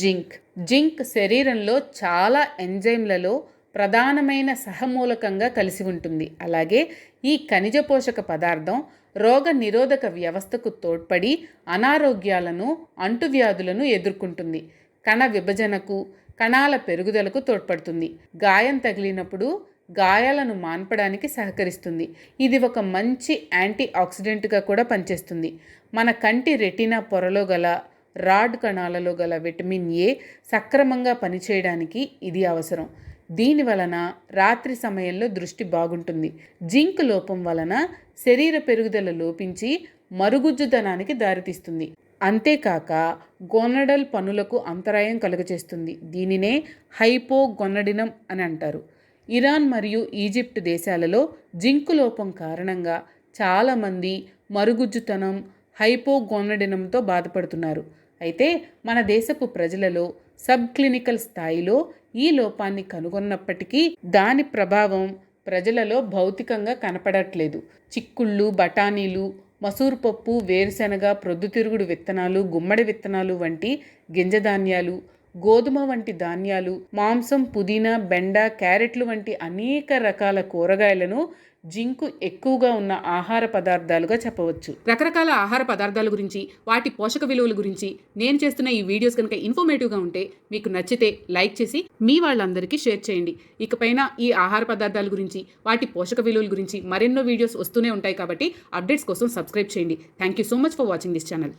Zinc. Zinc శరీరంలో చాలా ఎంజైమ్లలో ప్రధానమైన సహమూలకంగా కలిసి ఉంటుంది. అలాగే ఈ ఖనిజ పోషక పదార్థం రోగ నిరోధక వ్యవస్థకు తోడ్పడి అనారోగ్యాలను అంటువ్యాధులను ఎదుర్కొంటుంది. కణ విభజనకు కణాల పెరుగుదలకు తోడ్పడుతుంది. గాయం తగిలినప్పుడు గాయాలను మాన్పడానికి సహకరిస్తుంది. ఇది ఒక మంచి యాంటీ ఆక్సిడెంట్గా కూడా పనిచేస్తుంది. మన కంటి రెటీనా పొరలో గల రాడ్ కణాలలో గల విటమిన్ ఏ సక్రమంగా పనిచేయడానికి ఇది అవసరం. దీని వలన రాత్రి సమయంలో దృష్టి బాగుంటుంది. జింక్ లోపం వలన శరీర పెరుగుదల లోపించి మరుగుజ్జుదనానికి దారితీస్తుంది. అంతేకాక గొనడల్ పనులకు అంతరాయం కలుగచేస్తుంది దీనినే హైపోగొనడినం అని అంటారు. ఇరాన్ మరియు ఈజిప్ట్ దేశాలలో జింకు లోపం కారణంగా చాలామంది మరుగుజ్జుతనం హైపోగొనడినంతో బాధపడుతున్నారు. అయితే మన దేశపు ప్రజలలో సబ్ క్లినికల్ స్థాయిలో ఈ లోపాన్ని కనుగొన్నప్పటికీ దాని ప్రభావం ప్రజలలో భౌతికంగా కనపడట్లేదు. చిక్కుళ్ళు బఠానీలు మసూర్ పప్పు వేరుశెనగ ప్రొద్దుతిరుగుడు విత్తనాలు గుమ్మడి విత్తనాలు వంటి గింజధాన్యాలు గోధుమ వంటి ధాన్యాలు మాంసం పుదీనా బెండ క్యారెట్లు వంటి అనేక రకాల కూరగాయలను జింకు ఎక్కువగా ఉన్న ఆహార పదార్థాలుగా చెప్పవచ్చు. రకరకాల ఆహార పదార్థాల గురించి వాటి పోషక విలువల గురించి నేను చేస్తున్న ఈ వీడియోస్ కనుక ఇన్ఫర్మేటివ్గా ఉంటే మీకు నచ్చితే లైక్ చేసి మీ వాళ్ళందరికీ షేర్ చేయండి. ఇకపైన ఈ ఆహార పదార్థాల గురించి వాటి పోషక విలువల గురించి మరెన్నో వీడియోస్ వస్తూనే ఉంటాయి కాబట్టి అప్డేట్స్ కోసం సబ్స్క్రైబ్ చేయండి. Thank you so much for watching this channel